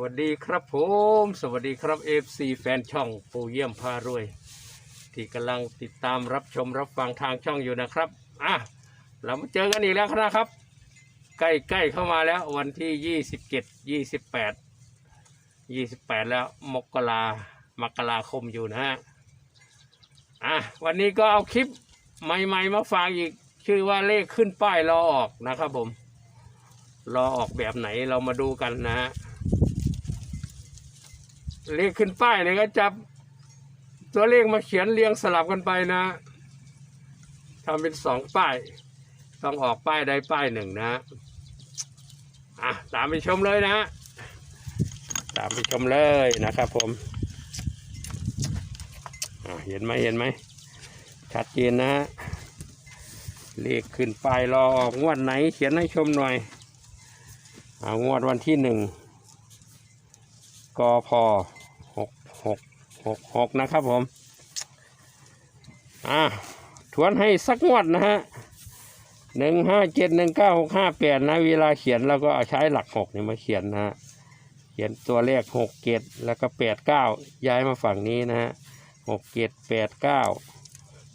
วัสดีครับผม สวัสดีครับ FC แฟนช่องปูเยี่ยมพารวย ที่กำลังติดตามรับชมรับฟังทางช่องอยู่นะครับอะเรามาเจอกันอีกแล้วนะครับ ใกล้ๆเข้ามาแล้ววันที่ 27 28 28 แล้วมกรามกราคมอยู่นะฮะอะวันนี้ก็เอาคลิปใหม่ ๆ มาฝากอีกชื่อว่าเลขขึ้นป้ายรอออกนะครับผม รอออกแบบไหนเรามาดูกันนะฮะ เลขขึ้นป้ายเนี่ยก็จับ ตัวเลขมาเขียนเรียงสลับกันไปนะทำเป็นสองป้าย ต้องออกป้ายใดป้ายหนึ่งนะอะตามไปชมเลยนะตามไปชมเลยนะครับผมเห็นไหมเห็นไหมชัดเจนนะ เลขขึ้นป้ายรอออกงวดไหน เขียนให้ชมหน่อย เอางวดวันที่หนึ่ง กพหกหกหกหกนะครับผม อ่าทวนให้สักงวดนะฮะหนึ่งห้าเจ็ดหนึ่งเก้าหกห้าแปดนะเวลาเขียนเราก็เอาใช้หลักหกเนี่ยมาเขียนนะฮะ เขียนตัวเลขหกเจ็ดแล้วก็แปดเก้าย้ายมาฝั่งนี้นะฮะหกเจ็ดแปดเก้า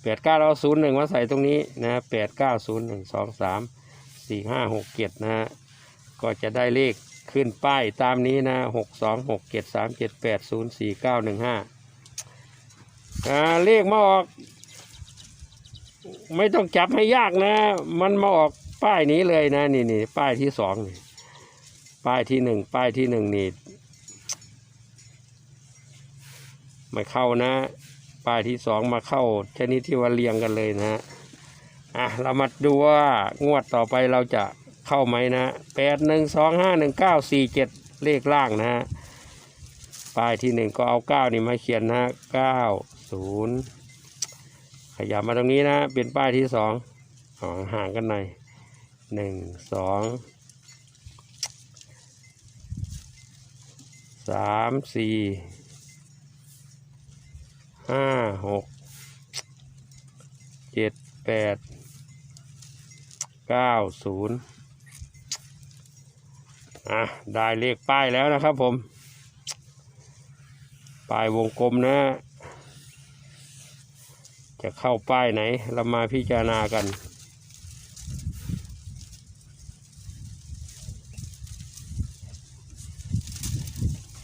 แปดเก้าเราศูนย์หนึ่งมาใส่ตรงนี้นะแปดเก้าศูนย์หนึ่งสองสามสี่ห้าหกเจ็ดนะฮะ ก็จะได้เลข ขึ้นป้ายตามนี้นะหกสองหกเจ็ดสามเจ็ดแปดศูนย์สี่เก้าหนึ่งห้าเลขมาออก ไม่ต้องจับให้ยากนะ มันมาออกป้ายนี้เลยนะ นี่นี่ป้ายที่สองนี่ป้ายที่หนึ่งป้ายที่หนึ่งนี่ไม่เข้านะป้ายที่สองมาเข้าชนิดที่ว่าเรียงกันเลยนะอะเรามาดูว่างวดต่อไปเราจะ เข้าไหมนะแปดหนึ่งสองห้าหนึ่งเก้าสี่เจ็ดเลขล่างนะฮะป้ายที่หนึ่งก็เอาเก้านี่มาเขียนนะเก้าศูนย์ขยับมาตรงนี้นะเป็นป้ายที่สองออห่างกันหน่อยหนึ่งสองสามสี่ห้าหกเจ็ดแปดเก้าศูนย์ อะได้เลขป้ายแล้วนะครับผม ป้ายวงกลมนะ จะเข้าป้ายไหน เรามาพิจารณากัน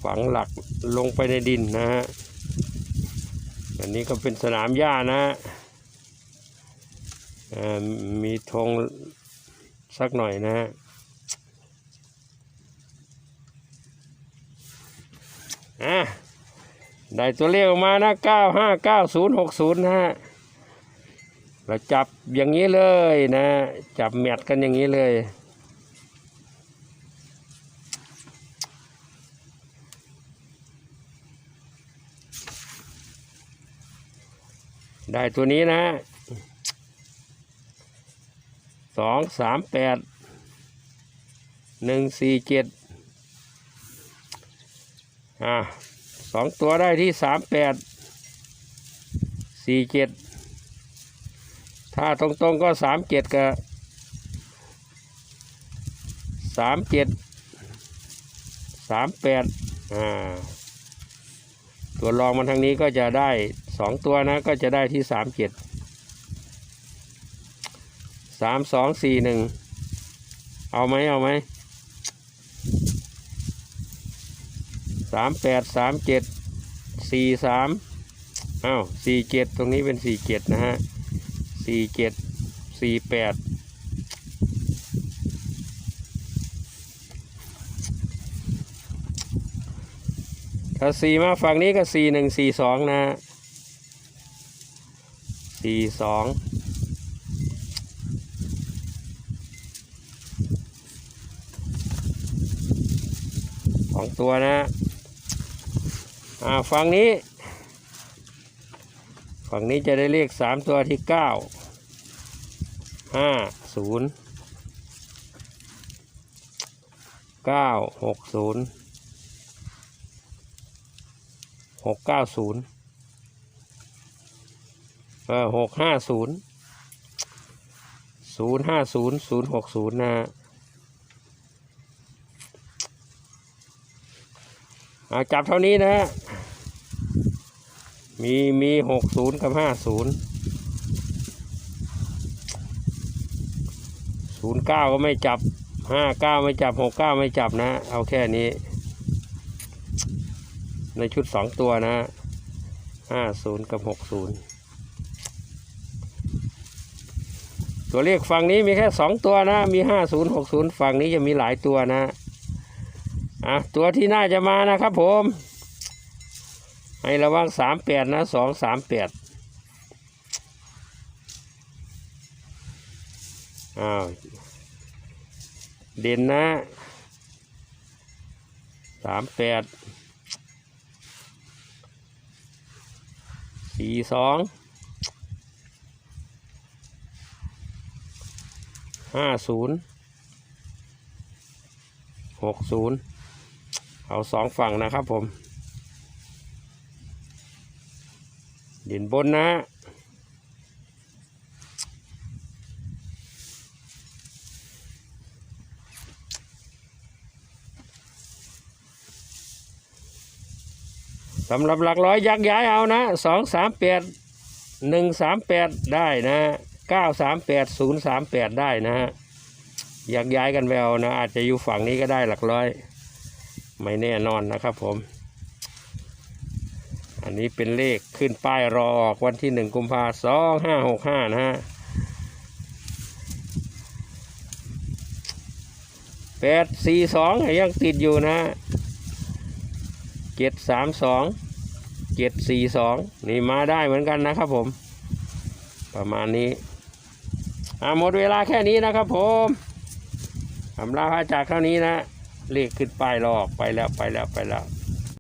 ฝังหลักลงไปในดินนะฮะ อันนี้ก็เป็นสนามหญ้านะฮะมีธงสักหน่อยนะฮะ อะได้ตัวเลขออกมานะเก้าห้าเก้าศูนย์หกศูนย์นะฮะเราจับอย่างนี้เลยนะ จับแมทกันอย่างนี้เลย ได้ตัวนี้นะสองสามแปดหนึ่งสี่เจ็ด อ่าสองตัวได้ที่สามแปดสี่เจ็ดถ้าตรงๆก็สามเจ็ดกับสามเจ็ดสามแปดอ่าตัวรองมันทางนี้ก็จะได้สองตัวนะก็จะได้ที่สามเจ็ดสามสองสี่หนึ่งเอาไหมเอาไหม สามแปดสามเจ็ดสี่สามอ้าวสี่เจ็ดตรงนี้เป็นสี่เจ็ดนะฮะสี่เจ็ดสี่แปดถ้าสี่มาฝั่งนี้ก็สี่หนึ่งสี่สองนะสี่สองสองตัวนะ อ่าฝั่งนี้ ฝั่งนี้จะได้เลขสามตัวที่เก้าห้าศูนย์เก้าหกศูนย์หกเก้าศูนย์เออหกห้าศูนย์ศูนย์ห้าศูนย์ศูนย์หกศูนย์นะเอาจับเท่านี้นะ มีมีหกศูนย์กับห้าศูนย์ศูนย์เก้าก็ไม่จับห้าเก้าไม่จับหกเก้าไม่จับนะ เอาแค่นี้ ในชุดสองตัวนะห้าศูนย์กับหกศูนย์ตัวเลขฝั่งนี้มีแค่สองตัวนะ มีห้าศูนย์หกศูนย์ฝั่งนี้จะมีหลายตัวนะอะตัวที่น่าจะมานะครับผม ให้ระวังสามแปดนะสองสามแปดอ้าวเด่นนะสามแปดสี่สองห้าศูนย์หกศูนย์เอาสองฝั่งนะครับผม เด่นบนนะ สำหรับหลักร้อยยักย้ายเอานะสองสามแปดหนึ่งสามแปดได้นะเก้าสามแปดศูนย์สามแปดได้นะฮะยักย้ายกันไปเอานะ อาจจะอยู่ฝั่งนี้ก็ได้หลักร้อย ไม่แน่นอนนะครับผม นนี้เป็นเลขขึ้นป้ายรอออกวันที่หนึ่งกุมภาสองห้าหกห้านะฮะแปดสี่สองยังติดอยู่นะเจ็ดสามสองเจ็ดสี่สองนี่มาได้เหมือนกันนะครับผม ประมาณนี้อ่าหมดเวลาแค่นี้นะครับผมอำลาพระจากเท่านี้นะเลขขึ้นป้ายรอออกไปแล้วไปแล้วไปแล้ว